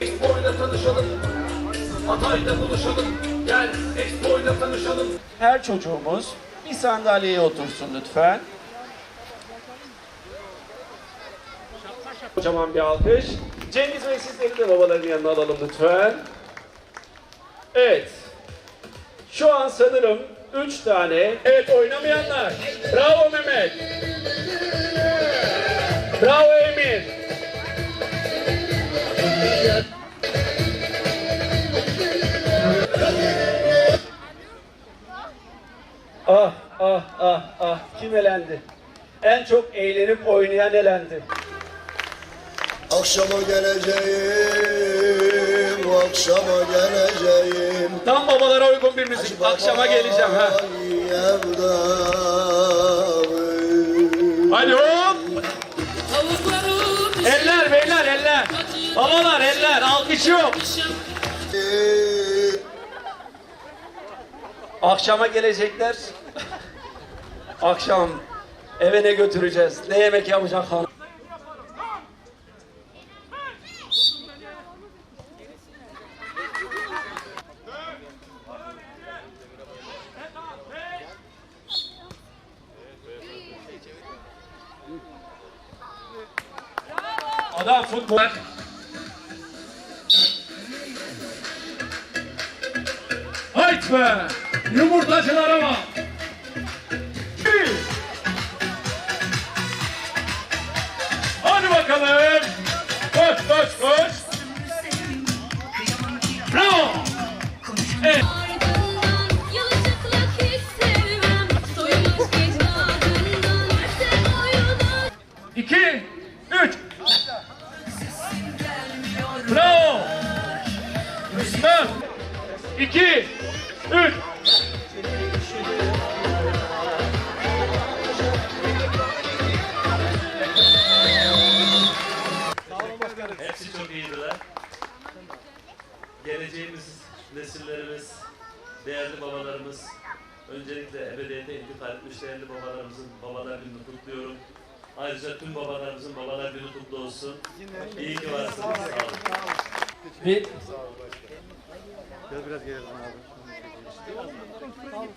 ile tanışalım. Hatay'da buluşalım. Gel Expo ile tanışalım. Her çocuğumuz bir sandalyeye otursun lütfen. Kocaman bir alkış. Cengiz Bey sizleri de babaların yanına alalım lütfen. Evet. Şu an sanırım üç tane. Evet oynamayanlar. Bravo Mehmet. Bravo Ah ah ah ah kim elendi? En çok eğlenip oynayan elendi. Akşama geleceğim, akşama geleceğim. Tam babalara uygun bir müzik. Akşama geleceğim ha. Hadi hop. Eller beyler eller. Babalar eller alkış yok. Akşama gelecekler. Akşam eve ne götüreceğiz? Ne yemek yapacak hanım? Adam futbol. Hayt be! Yumurtacılara bak! Hadi bakalım! Koş koş koş! Bravo! Evet. İki, üç. Bravo. Rüstem. İki, üç. Hepsi çok iyiydiler. Geleceğimiz nesillerimiz, değerli babalarımız, öncelikle ebediyete intikal etmiş değerli babalarımızın babalar gününü kutluyorum. Ayrıca tüm babalarımızın babalar günü kutlu olsun. İyi ki varsınız. Sağ olun. Bir, Oğlum bunların